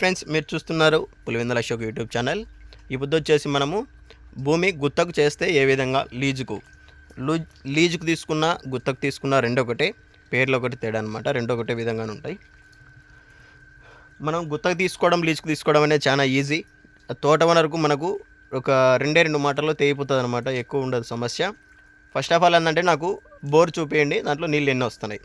Friends మీరు చూస్తున్నారు Pulivendula Ashok YouTube channel. ఇప్పుడు వచ్చేసి మనము భూమి గుత్తకు చేస్తే ఏ విధంగా లీజుకు? లూ లీజుకు తీసుకున్న గుత్తకు తీసుకున్న రెండొకటే పేర్లు ఒకటి తేడా అనమాట రెండొకటే ఒకటే విధంగానే ఉంటాయి. మనం గుత్తకు తీసుకోవడం లీజుకు తీసుకోవడం అనేది చాలా ఈజీ. తోట వనరుకు మనకు ఒక రెండే రెండు మాటల్లో తేగిపోతుంది అనమాట ఎక్కువ ఉండదు సమస్య. ఫస్ట్ ఆఫ్ ఆల్ ఏంటంటే నాకు బోర్ చూపేయండి దాంట్లో నీళ్ళు ఎన్ని వస్తున్నాయి.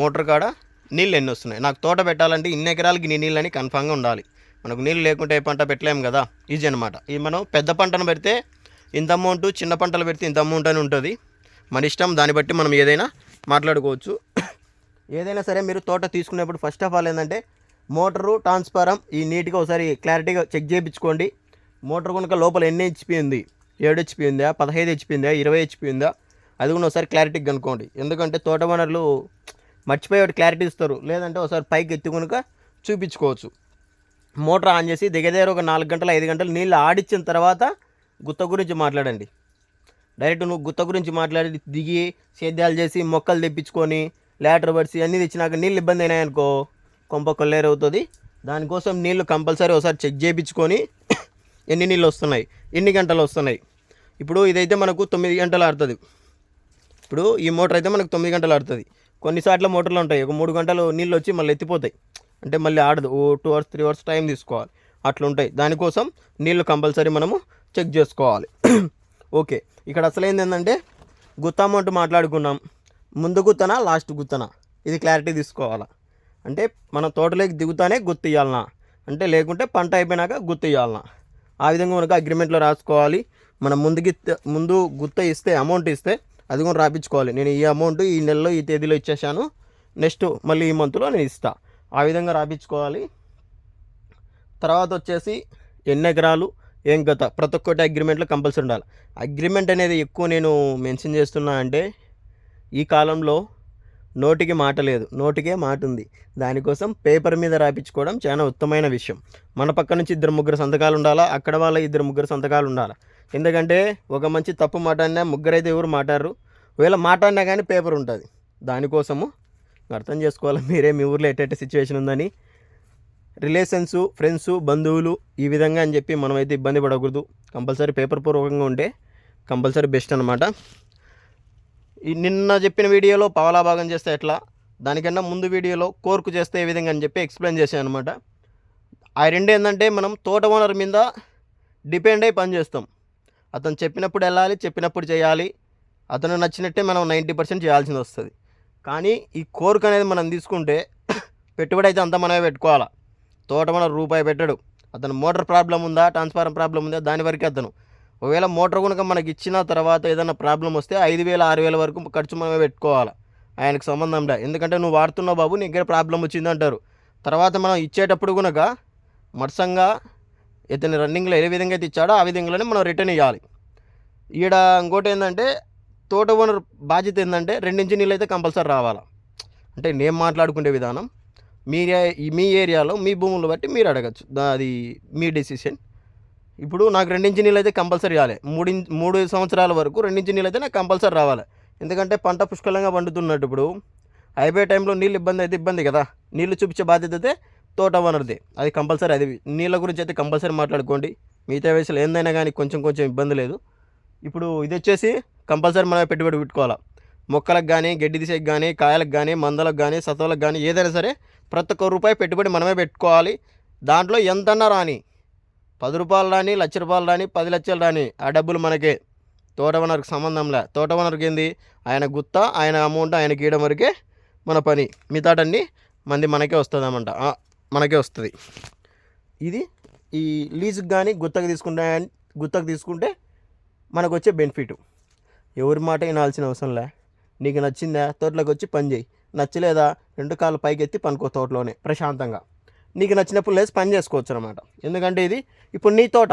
మోటార్ కాడ నీళ్ళు ఎన్ని వస్తున్నాయి? నాకు తోట పెట్టాలంటే ఇన్ని ఎకరాలకి ఇన్ని నీళ్ళని కన్ఫామ్గా ఉండాలి. మనకు నీళ్ళు లేకుంటే ఏ పంట పెట్టలేము కదా? ఈజీ అనమాట ఈ మనం పెద్ద పంటను పెడితే ఇంత అమౌంట్ చిన్న పంటలు పెడితే ఇంత అమౌంట్ అని ఉంటుంది. మన ఇష్టం దాన్ని బట్టి మనం ఏదైనా మాట్లాడుకోవచ్చు. ఏదైనా సరే మీరు తోట తీసుకునేప్పుడు ఫస్ట్ ఆఫ్ ఆల్ ఏంటంటే మోటరు ట్రాన్స్ఫారం ఈ నీట్గా ఒకసారి క్లారిటీగా చెక్ చేయించుకోండి. మోటార్ కనుక లోపల ఎన్ని హెచ్పి ఉంది? ఏడు హెచ్పి ఉందా? పదహైదు హెచ్పి ఉందా? ఇరవై హెచ్పి ఉందా? అది కూడా ఒకసారి క్లారిటీగా కనుక్కోండి. ఎందుకంటే తోట వనరులు మర్చిపోయి ఒకటి క్లారిటీ ఇస్తారు. లేదంటే ఒకసారి పైకి ఎత్తి కనుక చూపించుకోవచ్చు. మోటార్ ఆన్ చేసి దగ్గర దగ్గర ఒక నాలుగు గంటలు ఐదు గంటలు నీళ్ళు ఆడిచ్చిన తర్వాత గుత్త గురించి మాట్లాడండి. డైరెక్ట్ నువ్వు గుత్త గురించి మాట్లాడి దిగి సేద్యాలు చేసి మొక్కలు తెప్పించుకొని లేటర్ పడిసి అన్నీ తెచ్చినాక నీళ్ళు ఇబ్బంది అయినాయనుకో కొంప కొల్లేరు అవుతుంది. దానికోసం నీళ్ళు కంపల్సరీ ఒకసారి చెక్ చేయించుకొని ఎన్ని నీళ్ళు వస్తున్నాయి ఎన్ని గంటలు వస్తున్నాయి. ఇప్పుడు ఇదైతే మనకు తొమ్మిది గంటలు ఆడుతుంది. ఇప్పుడు ఈ మోటార్ అయితే మనకు తొమ్మిది గంటలు ఆడుతుంది. కొన్నిసార్లు మోటార్లు ఉంటాయి. ఒక మూడు గంటలు నీళ్ళు వచ్చి మళ్ళీ ఎత్తిపోతాయి. అంటే మళ్ళీ ఆడదు. ఓ two hours three hours time తీసుకోవాలి. అట్లా ఉంటాయి దానికోసం నీళ్ళు కంపల్సరీ మనము చెక్ చేసుకోవాలి. ఓకే. ఇక్కడ అసలైంది ఏంటంటే గుత్త అమౌంట్ మాట్లాడుకున్నాం. ముందు గుత్తనా లాస్ట్ గుత్తనా? ఇది క్లారిటీ తీసుకోవాలా? అంటే మన తోటలోకి దిగుతానే గుర్తు ఇవ్వాలనా అంటే లేకుంటే పంట అయిపోయినాక గుర్తు ఇవ్వాలనా ఆ విధంగా మనకు అగ్రిమెంట్లో రాసుకోవాలి. మనం ముందుకి ముందు గుత్త ఇస్తే అమౌంట్ ఇస్తే అది కూడా రాపించుకోవాలి. నేను ఈ అమౌంట్ ఈ నెలలో ఈ తేదీలో ఇచ్చేసాను. నెక్స్ట్ మళ్ళీ ఈ మంత్లో నేను ఇస్తా. ఆ విధంగా రాపించుకోవాలి. తర్వాత వచ్చేసి ఎన్ని ఎకరాలు ఏం గత ప్రతి ఒక్కటి అగ్రిమెంట్లో కంపల్సరీ ఉండాలి. అగ్రిమెంట్ అనేది ఎక్కువ నేను మెన్షన్ చేస్తున్నా అంటే ఈ కాలంలో నోటికి మాట లేదు. నోటికే మాట ఉంది. దానికోసం పేపర్ మీద రాపించుకోవడం చాలా ఉత్తమమైన విషయం. మన పక్క నుంచి ఇద్దరు ముగ్గురు సంతకాలు ఉండాలా? అక్కడ వాళ్ళ ఇద్దరు ముగ్గురు సంతకాలు ఉండాలా? ఎందుకంటే ఒక మంచి తప్పు మాట అన్నా ముగ్గురైతే ఎవరు మాట్లాడరు? ఒకవేళ మాట అన్నా కానీ పేపర్ ఉంటుంది. దానికోసము అర్థం చేసుకోవాలి? మీరే మీ ఊర్లో ఎట్టే సిచ్యువేషన్ ఉందని. రిలేషన్స్ ఫ్రెండ్స్ బంధువులు ఈ విధంగా అని చెప్పి మనమైతే ఇబ్బంది పడకూడదు. కంపల్సరీ పేపర్ పూర్వకంగా ఉంటే కంపల్సరీ బెస్ట్ అనమాట ఈ నిన్న చెప్పిన వీడియోలో పవలా భాగం చేస్తే ఎట్లా? దానికన్నా ముందు వీడియోలో కోర్కు చేస్తే ఏ విధంగా అని చెప్పి ఎక్స్ప్లెయిన్ చేశాను అనమాట ఆ రెండు ఏంటంటే మనం తోట ఓనర్ మీద డిపెండ్ అయి పని చేస్తాం. అతను చెప్పినప్పుడు వెళ్ళాలి చెప్పినప్పుడు చేయాలి. అతను నచ్చినట్టే మనం నైంటీ పర్సెంట్ చేయాల్సింది వస్తుంది. కానీ ఈ కోరిక అనేది మనం తీసుకుంటే పెట్టుబడి అయితే అంతా మనమే పెట్టుకోవాలా? తోట మన రూపాయి పెట్టడు. అతను మోటార్ ప్రాబ్లం ఉందా? ట్రాన్స్ఫార్మర్ ప్రాబ్లం ఉందా? దాని వరకే అతను. ఒకవేళ మోటార్ కనుక మనకి ఇచ్చిన తర్వాత ఏదైనా ప్రాబ్లం వస్తే ఐదు వేల ఆరు వేల వరకు ఖర్చు మనమే పెట్టుకోవాలి? ఆయనకు సంబంధం లే ఎందుకంటే నువ్వు వాడుతున్నావు బాబు నీ దగ్గర ప్రాబ్లం వచ్చింది అంటారు. తర్వాత మనం ఇచ్చేటప్పుడు కనుక మత్సంగా ఇతని రన్నింగ్లో ఏ విధంగా అయితే ఇచ్చాడో ఆ విధంగానే మనం రిటర్న్ ఇవ్వాలి ఈడ ఇంకోటి ఏంటంటే తోట ఓనర్ బాధ్యత ఏంటంటే రెండించి నీళ్ళు అయితే కంపల్సరీ రావాలా. అంటే నేను మాట్లాడుకునే విధానం మీ మీ ఏరియాలో మీ భూములు బట్టి మీరు అడగచ్చు. దా- అది మీ డెసిషన్ ఇప్పుడు నాకు రెండించి నీళ్ళు అయితే కంపల్సరీ రావాలి మూడు మూడు సంవత్సరాల వరకు రెండించి నీళ్ళు అయితే నాకు కంపల్సరీ రావాలి. ఎందుకంటే పంట పుష్కలంగా పండుతున్నట్టు ఇప్పుడు అయిపోయే టైంలో నీళ్ళు ఇబ్బంది అయితే ఇబ్బంది కదా. నీళ్ళు చూపించే బాధ్యత అయితే తోట వనరుది అది కంపల్సరీ అది. నీళ్ళ గురించి అయితే కంపల్సరీ మాట్లాడుకోండి. మిగతా వయసులో ఏందైనా కానీ కొంచెం కొంచెం ఇబ్బంది లేదు. ఇప్పుడు ఇది వచ్చేసి కంపల్సరీ మనం పెట్టుబడి పెట్టుకోవాలి. మొక్కలకు కానీ గడ్డి దిశకు కానీ కాయలకు కానీ మందలకు కానీ సత్వలకు కానీ ఏదైనా సరే ప్రతి ఒక్క రూపాయి పెట్టుబడి మనమే పెట్టుకోవాలి. దాంట్లో ఎంతన్నా రాని పది రూపాయలు రాని లక్ష రూపాయలు రాని పది లక్షలు రాని ఆ డబ్బులు మనకే తోట ఓనర్కి సంబంధంలే తోట ఓనర్కి ఏంది? ఆయన గుత్త ఆయన అమౌంట్ ఆయన గీయడం వరకే మన పని. మిగతాటన్ని మంది మనకే వస్తుంది అన్నమాట మనకే వస్తుంది. ఇది ఈ లీజుకి కానీ గుత్తకు తీసుకుంటే గుత్తకు తీసుకుంటే మనకు వచ్చే బెనిఫిట్. ఎవరి మాట వినాల్సిన అవసరం లే. నీకు నచ్చిందా? తోటలోకి వచ్చి పని చేయి. నచ్చలేదా? రెండు కాళ్ళు పైకి ఎత్తి పనుకో తోటలోనే ప్రశాంతంగా. నీకు నచ్చినప్పుడు లేదు పని చేసుకోవచ్చు అనమాట ఎందుకంటే ఇది ఇప్పుడు నీ తోట.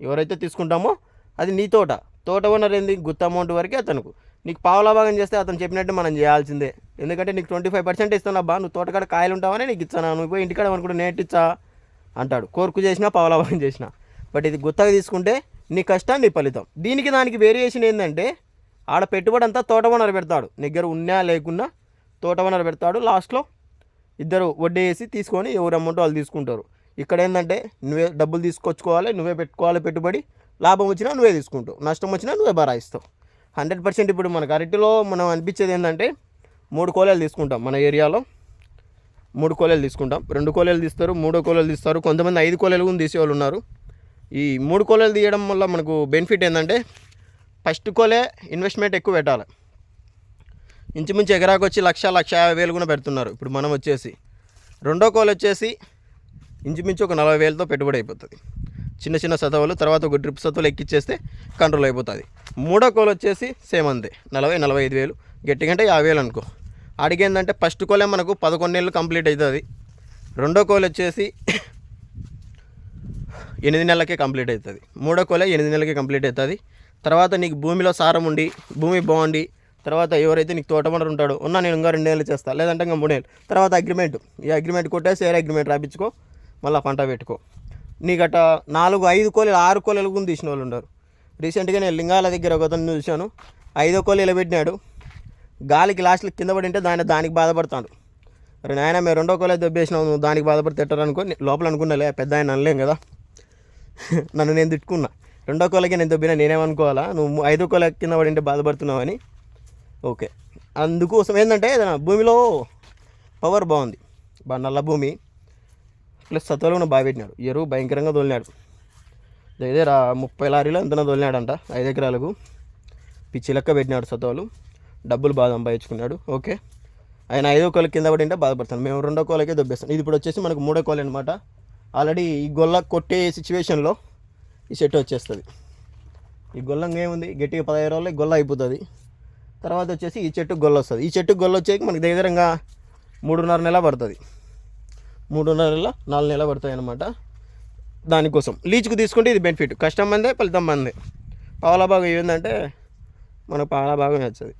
ఎవరైతే తీసుకుంటామో అది నీ తోట. తోట ఓనర్ ఏంది? గుత్త అమౌంట్ వరకే అతనుకు. నీకు పావులా భాగం చేస్తే అతను చెప్పినట్టు మనం చేయాల్సిందే. ఎందుకంటే నీకు ట్వంటీ ఫైవ్ పర్సెంట్ ఇస్తాను అబ్బా. నువ్వు తోటకాడ కాయలు ఉంటావని నీకు ఇచ్చాను. నువ్వు పోయి ఇంటికాడ అనుకుంటే నేను అంటాడు. కోర్కు చేసినా పావులా భాగం చేసినా. బట్ ఇది గుత్తగా తీసుకుంటే నీ కష్టం నీ ఫలితం. దీనికి దానికి వేరియేషన్ ఏంటంటే ఆడ పెట్టుబడి అంతా తోట ఓనర్ పెడతాడు. దగ్గర ఉన్నా లేకున్నా తోట ఓనర్ పెడతాడు. లాస్ట్లో ఇద్దరు వడ్డీ వేసి తీసుకొని ఎవరు అమౌంట్ వాళ్ళు తీసుకుంటారు. ఇక్కడ ఏంటంటే నువ్వే డబ్బులు తీసుకొచ్చుకోవాలి నువ్వే పెట్టుకోవాలి పెట్టుబడి. లాభం వచ్చినా నువ్వే తీసుకుంటావు. నష్టం వచ్చినా నువ్వే బరాయిస్తావు. హండ్రెడ్ పర్సెంట్ ఇప్పుడు మనకు అరటిలో మనం అనిపించేది ఏంటంటే మూడు కోలేలు తీసుకుంటాం మన ఏరియాలో. మూడు కోలేలు తీసుకుంటాం. రెండు కోలేలు తీస్తారు మూడో కోలేలు తీస్తారు. కొంతమంది ఐదు కోలేలు కూడా తీసేవాళ్ళు ఉన్నారు. ఈ మూడు కోలేలు తీయడం వల్ల మనకు బెనిఫిట్ ఏంటంటే ఫస్ట్ కోలే ఇన్వెస్ట్మెంట్ ఎక్కువ పెట్టాలి. ఇంచుమించు ఎకరాకు వచ్చి లక్ష లక్ష యాభై వేలు కూడా పెడుతున్నారు. ఇప్పుడు మనం వచ్చేసి రెండో కోలు వచ్చేసి ఇంచుమించు ఒక నలభై వేలతో పెట్టుబడి అయిపోతుంది. చిన్న చిన్న సతవులు తర్వాత ఒక డ్రిప్ సతవులు ఎక్కిచ్చేస్తే కంట్రోల్ అయిపోతుంది. మూడో కోలు వచ్చేసి సేమ్ అంతే నలభై నలభై ఐదు వేలు. గట్టిగంటే యాభై వేలు అనుకో. అడిగేందంటే ఫస్ట్ కోలే మనకు పదకొండు నెలలు కంప్లీట్ అవుతుంది రెండో కోలు వచ్చేసి ఎనిమిది నెలలకే కంప్లీట్ అవుతుంది. మూడో కోలే ఎనిమిది నెలలకే కంప్లీట్ అవుతుంది. తర్వాత నీకు భూమిలో సారం ఉండి భూమి బాగుండి తర్వాత ఎవరైతే నీకు తోటమన్నారు ఉంటాడో ఉన్నా నేను ఇంకా రెండు నెలలు చేస్తా లేదంటే ఇంకా మూడు నెలలు. తర్వాత అగ్రిమెంట్ ఈ అగ్రిమెంట్ కొట్టేసి వేరే అగ్రిమెంట్ రాపించుకో మళ్ళీ పంట పెట్టుకో. నీకు అట్ట నాలుగు ఐదు కోలీలు ఆరు కోళ్ళు కూడా తీసిన వాళ్ళు ఉన్నారు రీసెంట్గా నేను లింగాల దగ్గర ఒక అతను చూశాను. ఐదో కోళ్ళు ఇలా పెట్టినాడు గాలికి లాస్ట్లో కింద పడి ఉంటే దాని దానికి బాధపడతాడు. అరే నాయన మేము రెండో కోలే దెబ్బేసినావు నువ్వు దానికి బాధపడి తిట్టారు అనుకో లోపల అనుకున్నాలే పెద్ద ఆయన అనలేం కదా. నన్ను నేను తిట్టుకున్నా. రెండో కోళ్ళకి నేను దొబ్బినా నేనేమనుకోవాలా? నువ్వు ఐదో కోళ్ళ కింద పడింటే బాధపడుతున్నావని. ఓకే. అందుకోసం ఏంటంటే ఏదైనా భూమిలో పవర్ బాగుంది. బాగా నల్ల భూమి. ప్లస్ సత్వలో కూడా బాగా పెట్టినాడు. ఎరువు భయంకరంగా తోలినాడు రా ముప్పై లారీలో ఎంతనో తోలినాడంట ఐదు ఎకరాలకు పిచ్చి లెక్క పెట్టినాడు సత్వాలు డబ్బులు బాగా సంపాదించుకున్నాడు. ఓకే. ఆయన ఐదో కోళ్ళ కింద పడింటే బాధపడతాను మేము రెండో కోళ్ళకే దొబ్బేస్తాం. ఇది ఇప్పుడు వచ్చేసి మనకు మూడో కోలు అనమాట ఆల్రెడీ ఈ గొల్ల కొట్టే సిచ్యువేషన్లో ఈ సెట్ వచ్చేస్తుంది. ఈ గొల్లంగా ఏముంది? గట్టిగా పదహైదు రోజులు గొల్ల అయిపోతుంది. తర్వాత వచ్చేసి ఈ చెట్టు గొల్ల వస్తుంది. ఈ చెట్టుకు గొల్ల వచ్చేకి మనకి దగ్గరంగా మూడున్నర నెల పడుతుంది. మూడున్నర నెల నాలుగు నెల పడతాయి అనమాట దానికోసం లీచుకు తీసుకుంటే ఇది బెనిఫిట్. కష్టం మందే ఫలితం మందే. పాల భాగం ఏంటంటే మనకు పావుల భాగం వచ్చేది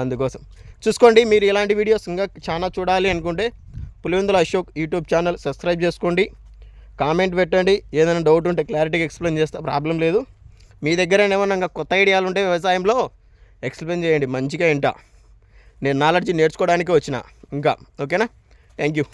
అందుకోసం. చూసుకోండి మీరు ఇలాంటి వీడియోస్ ఇంకా చాలా చూడాలి అనుకుంటే Pulivendula Ashok YouTube channel subscribe చేసుకోండి. కామెంట్ పెట్టండి. ఏదైనా డౌట్ ఉంటే క్లారిటీగా ఎక్స్ప్లెయిన్ చేస్తా ప్రాబ్లం లేదు. మీ దగ్గర ఏమన్నా కొత్త ఐడియాలు ఉంటే వ్యవసాయంలో ఎక్స్ప్లెయిన్ చేయండి. మంచిగా ఇంట నేను నాలెడ్జ్ నేర్చుకోవడానికి వచ్చిన. ఇంకా ఓకేనా? Thank you.